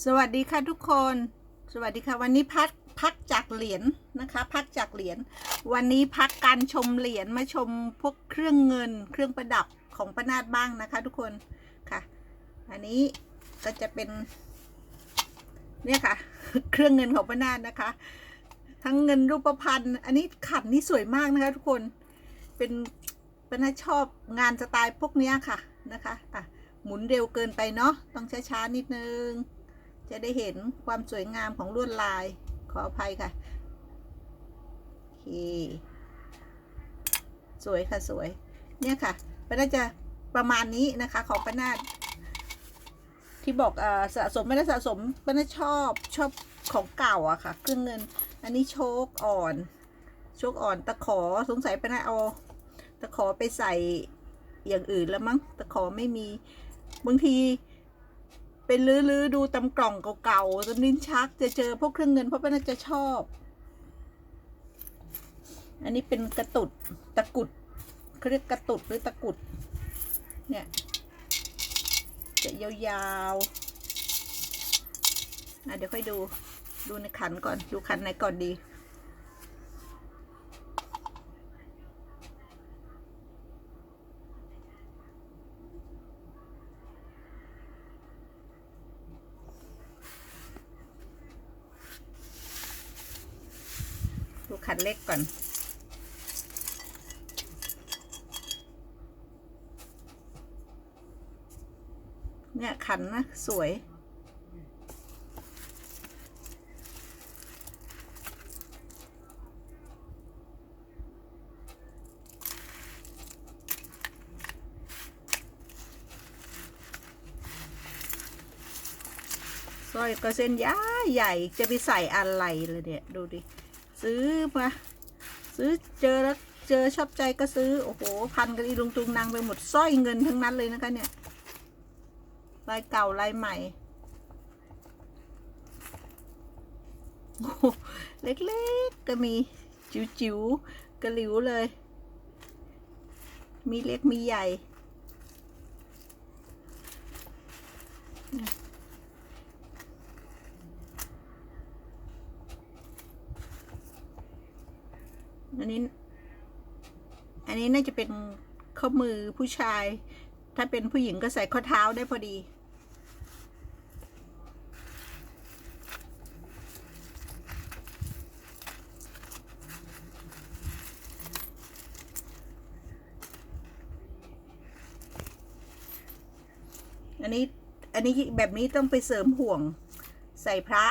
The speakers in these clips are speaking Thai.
สวัสดีค่ะทุกคน สวัสดีค่ะ วันนี้พักพักจากเหรียญนะคะ พักจากเหรียญวันนี้พักการชมเหรียญมาชมพวกเครื่องเงิน เครื่องประดับของประนาดบ้างนะคะ ทุกคนค่ะ อันนี้ก็จะเป็น เนี่ยค่ะ เครื่องเงินของประนาดนะคะ ทั้งเงินรูปพรรณอันนี้ขันนี่สวยมากนะคะ ทุกคนเป็นประนาดชอบงานสไตล์พวกเนี้ยค่ะนะคะอะหมุนเร็วเกินไปเนาะต้องช้าๆนิดนึง จะได้เห็นความสวยงามของลวดลาย ขออภัยค่ะ โอเค สวยค่ะสวย เนี่ยค่ะป้าน่าจะประมาณนี้นะคะของป้านาที่บอกอ่อสะสมไม่ได้สะสมป้านาชอบชอบของเก่าอะค่ะเครื่องเงิน อันนี้โชคอ่อน โชคอ่อนตะขอสงสัยป้านาเอาตะขอไปใส่อย่างอื่นแล้วมั้งตะขอไม่มีบางที เป็นลื้อๆดูตำกล่องเก่าๆตำลิ้นชักจะเจอพวกเครื่องเงินเพราะป้าน่าจะชอบ อันนี้เป็นกระตุดตะกุดเขาเรียกกระตุดหรือตะกุด เนี่ยจะยาวๆอะเดี๋ยวค่อยดูดูในขันก่อน ดูขันไหนก่อนดี ดูขันเล็กก่อน เนี่ยขันนะ สวยสร้อยก็เส้นยาใหญ่จะไปใส่อะไรเลยเนี่ย ดูดิ ซื้อมาซื้อเจอแล้วเจอชอบใจก็ซื้อ โอ้โห พันกันอีลุงตุงนางไปหมดสร้อยเงินทั้งนั้นเลยนะคะเนี่ยลายเก่าลายใหม่โอ้โหเล็กๆก็มีจิ๋วๆกระหลิวเลย มีเล็กมีใหญ่ อันนี้ อันนี้น่าจะเป็นข้อมือผู้ชาย ถ้าเป็นผู้หญิงก็ใส่ข้อเท้าได้พอดี อันนี้ อันนี้แบบนี้ต้องไปเสริมห่วงใส่พระ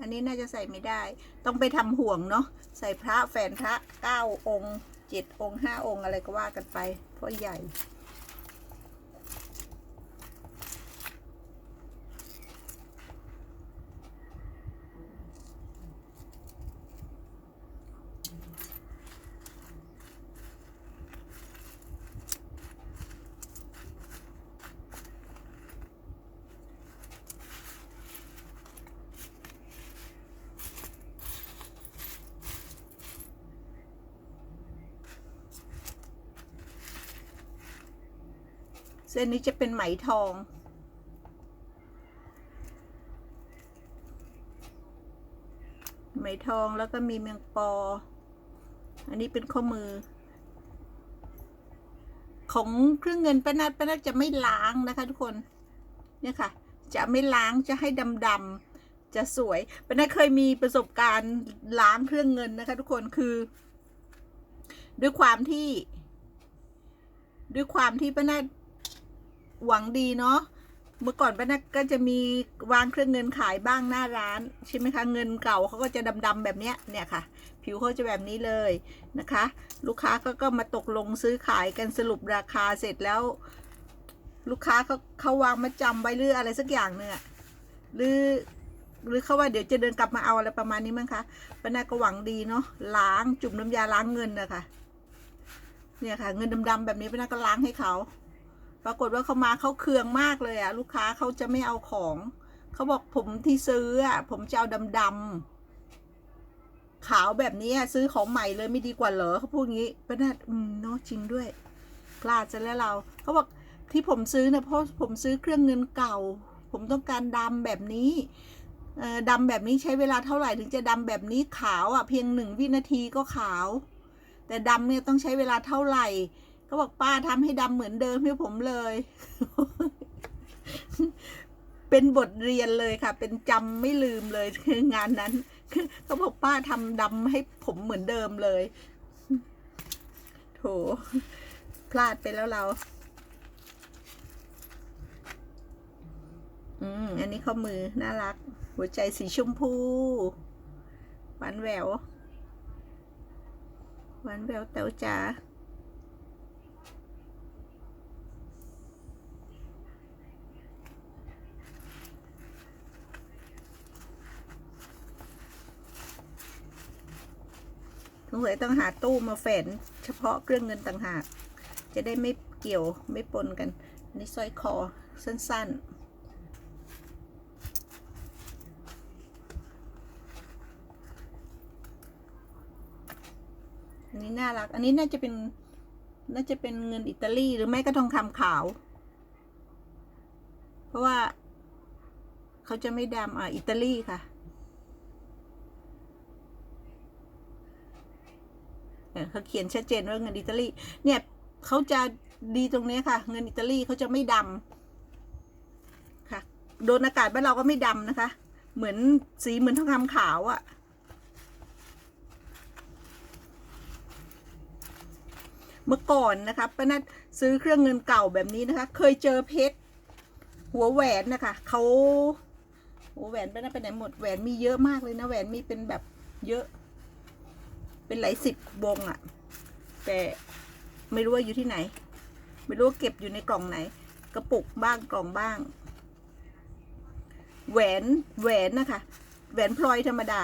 อันนี้น่าจะใส่ไม่ได้ ต้องไปทำห่วงเนาะ ใส่พระแฝนพระเก้าองค์เจ็ดองค์ห้าองค์อะไรก็ว่ากันไปเพราะใหญ่ ส้นนี้จะเป็นไหมทอง ไหมทองแล้วก็มีเมียงปอ อันนี้เป็นข้อมือ ของเครื่องเงินป้านัดป้านัดจะไม่ล้างนะคะทุกคน เนี่ยค่ะ จะไม่ล้างจะให้ดำๆจะสวยป้านัดเคยมีประสบการณ์ล้างเครื่องเงินนะคะ ทุกคนคือ ด้วยความที่ด้วยความที่ป้านัด หวังดีเนาะเมื่อก่อนป้านักก็จะมีวางเครื่องเงินขายบ้างหน้าร้านใช่ไหมคะเงินเก่าเขาก็จะดำๆแบบเนี้ยเนี่ยค่ะ ผิวเขาจะแบบนี้เลยนะคะ ลูกค้าก็ก็มาตกลงซื้อขายกันสรุปราคาเสร็จแล้ว ลูกค้าเขาเขาวางมาจำไว้หรืออะไรสักอย่างเนื้อะหรือหรือเขาว่าเดี๋ยวจะเดินกลับมาเอาอะไรประมาณนี้มั้งคะป้านาก็หวังดีเนาะล้างจุ่มน้ำยาล้างเงินนะคะเนี่ยค่ะ เงินดำๆแบบนี้ป้านาก็ล้างให้เขา ปรากฏว่าเขามาเขาเคืองมากเลยอะลูกค้าเขาจะไม่เอาของ เขาบอกผมที่ซื้ออะผมจะเอาดำๆขาวแบบนี้ซื้อของใหม่เลยไม่ดีกว่าเหรอเขาพูดงี้ป้านาอืมเนาะจริงด้วยพลาดจะแล้วเราเขาบอกที่ผมซื้อนะเพราะผมซื้อเครื่องเงินเก่า ผมต้องการดำแบบนี้เอ่อดำแบบนี้ใช้เวลาเท่าไหร่ถึงจะดำแบบนี้ขาวอะเพียงหนึ่งวินาทีก็ขาว แต่ดำเนี่ยต้องใช้เวลาเท่าไหร่ ก็บอกป้าทำให้ดำเหมือนเดิมให้ผมเลย เป็นบทเรียนเลยค่ะ เป็นจำไม่ลืมเลยคืองานนั้นเขาบอกป้าทำดำให้ผมเหมือนเดิมเลย โถ พลาดไปแล้วเรา อืม อันนี้ข้อมือ น่ารัก หัวใจสีชมพูหวานแหววหวานแหววแต๋วจ๋า งสัยต้องหาตู้มาแฝนเฉพาะเครื่องเงินต่างหาก จะได้ไม่เกี่ยวไม่ปนกันอันนี้สร้อยคอสั้น ๆอันนี้น่ารัก อันนี้น่าจะเป็น น่าจะเป็นเงินอิตาลี หรือไม่ก็ทองคำขาว เพราะว่าเขาจะไม่ดำอะอิตาลีค่ะ เขาเขียนชัดเจนว่าเงินอิตาลีเนี่ยเขาจะดีตรงนี้ค่ะ เงินอิตาลีเขาจะไม่ดำค่ะ โดนอากาศบ้านเราก็ไม่ดำนะคะ เหมือนสีเหมือนทองคำขาวอะ่ะเมื่อก่อนนะคะป้านัดซื้อเครื่องเงินเก่าแบบนี้นะคะ เคยเจอเพชรหัวแหวนนะคะเขาหัวแหวนป้านัดไปไหนหมดแหวนมีเยอะมากเลยนะแหวนมีเป็นแบบเยอะ เป็นหลายสิบวงอะ่ะ แต่ไม่รู้ว่าอยู่ที่ไหน ไม่รู้ว่าเก็บอยู่ในกล่องไหน กระปุกบ้างกล่องบ้าง แหวนแหวนนะคะ แหวนพลอยธรรมดา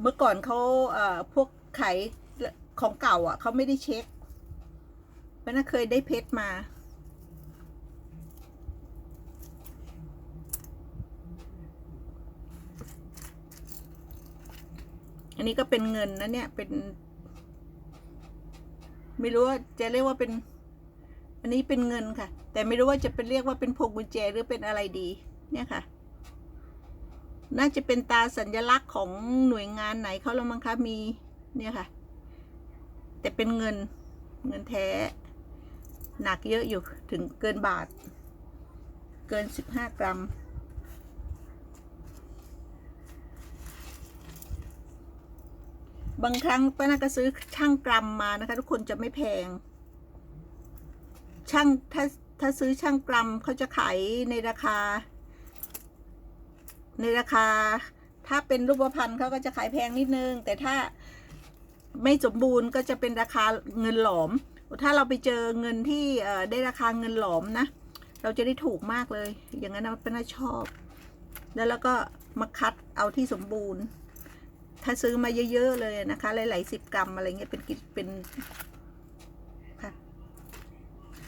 เมื่อก่อนเขาเอ่อพวกขายของเก่าอะเขาไม่ได้เช็คเพราะน่าเคยได้เพชรมา อันนี้ก็เป็นเงินนะเนี่ยเป็น ไม่รู้ว่าจะเรียกว่าเป็น อันนี้เป็นเงินค่ะ แต่ไม่รู้ว่าจะเป็นเรียกว่าเป็นพวงกุญแจหรือเป็นอะไรดี เนี่ยค่ะ น่าจะเป็นตาสัญลักษณ์ของหน่วยงานไหนเขาแล้วมั้งคะมีเนี่ยค่ะ แต่เป็นเงินเงินแท้ หนักเยอะอยู่ถึงเกินบาท เกินสิบห้ากรัม บางครั้งป้านาก็ซื้อช่างกรัมมานะคะ ทุกคนจะไม่แพง ช่างถ้าถ้าซื้อช่างกรัมเขาจะขายในราคา ในราคา ถ้าเป็นรูปพรรณเขาก็จะขายแพงนิดนึง แต่ถ้าไม่สมบูรณ์ก็จะเป็นราคาเงินหลอม ถ้าเราไปเจอเงินที่ได้ราคาเงินหลอมนะ เราจะได้ถูกมากเลย อย่างนั้นเป็นน่าชอบ แล้วเราก็มาคัดเอาที่สมบูรณ์ ถ้าซื้อมาเยอะ ๆ เลยนะคะ หลายๆสิบกรัมอะไรเงี้ยเป็นกิเป็นค่ะ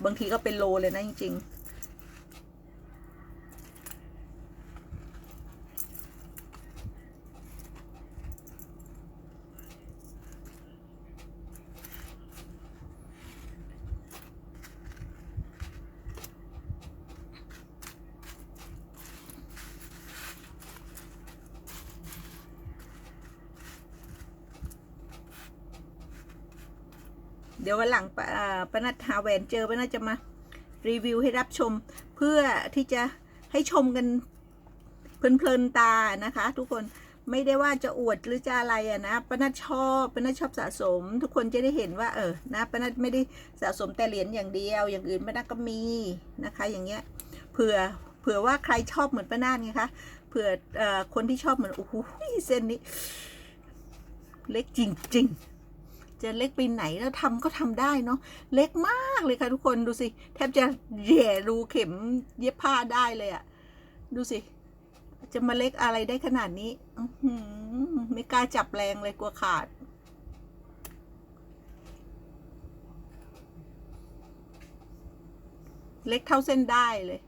บางทีก็เป็นโลเลยนะจริง ๆ ดี๋ยววันหลังปะอ่าปานัดหาแหวนเจอปานัดจะมารีวิวให้รับชมเพื่อที่จะให้ชมกันเพลินๆตานะคะ ทุกคนไม่ได้ว่าจะอวดหรือจะอะไรอะนะปานัดชอบปานัดชอบสะสม ทุกคนจะได้เห็นว่าเออนะปานัดไม่ได้สะสมแต่เหรียญอย่างเดียว อย่างอื่นปานัดก็มีนะคะ อย่างเงี้ยเผื่อเผื่อว่าใครชอบเหมือนปานัดไงคะเผื่อเอ่อคนที่ชอบเหมือนโอ้โหเส้นนี้ เล็กจริง ๆ จะเล็กไปไหนแล้วทำก็ทำได้เนาะเล็กมากเลยค่ะทุกคนดูสิแทบจะแหย่รูเข็มเย็บผ้าได้เลยอะดูสิ จะมาเล็กอะไรได้ขนาดนี้ไม่กล้าจับแรงเลยกลัวขาดเล็กเท่าเส้นได้เลย